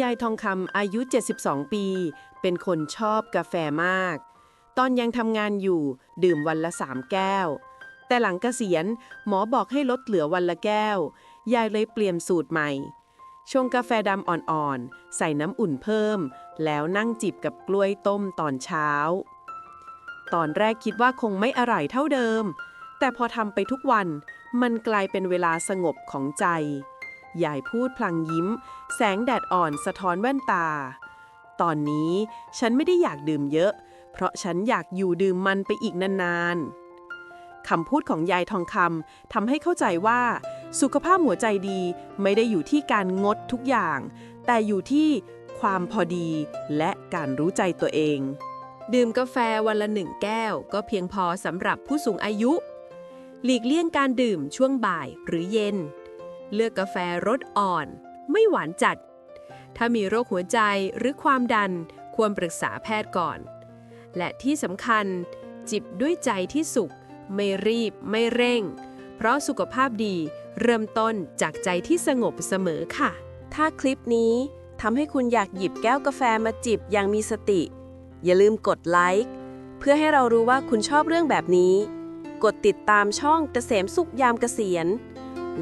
ยายทองคำอายุ 72 ปี เป็นคนชอบกาแฟมาก ตอนยังทำงานอยู่ ดื่มวันละสามแก้ว แต่หลังเกษียณหมอบอกให้ลดเหลือวันละแก้ว ยายเลยเปลี่ยนสูตรใหม่ ชงกาแฟดำอ่อนๆ ใส่น้ำอุ่นเพิ่ม แล้วนั่งจิบกับกล้วยต้มตอนเช้า ตอนแรกคิดว่าคงไม่อร่อยเท่าเดิม แต่พอทำไปทุกวัน มันกลายเป็นเวลาสงบของใจ ยายพูดพลางยิ้ม แสงแดดอ่อนสะท้อนแว่นตา ตอนนี้ฉันไม่ได้อยากดื่มเยอะ เพราะฉันอยากอยู่ดื่มมันไปอีกนานๆคำพูดของยายทองคำทำให้เข้าใจว่า สุขภาพหัวใจดีไม่ได้อยู่ที่การงดทุกอย่าง แต่อยู่ที่ความพอดีและการรู้ใจตัวเอง ดื่มกาแฟวันละหนึ่งแก้ว ก็เพียงพอสำหรับผู้สูงอายุ หลีกเลี่ยงการดื่มช่วงบ่ายหรือเย็น เลือกกาแฟรสอ่อน ไม่หวานจัด ถ้ามีโรคหัวใจหรือความดันควรปรึกษาแพทย์ก่อน และที่สำคัญ จิบด้วยใจที่สุข ไม่รีบ ไม่เร่ง เพราะสุขภาพดีเริ่มต้นจากใจที่สงบเสมอค่ะ ถ้าคลิปนี้ทำให้คุณอยากหยิบแก้วกาแฟมาจิบอย่างมีสติ อย่าลืมกดไลค์เพื่อให้เรารู้ว่าคุณชอบเรื่องแบบนี้ กดติดตามช่องเกษมสุขยามเกษียณ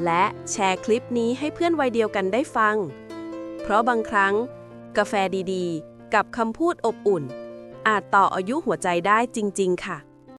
และแชร์คลิปนี้ให้เพื่อนวัยเดียวกันได้ฟัง เพราะบางครั้ง กาแฟดีๆ กับคำพูดอบอุ่น อาจต่ออายุหัวใจได้จริง ๆ ค่ะ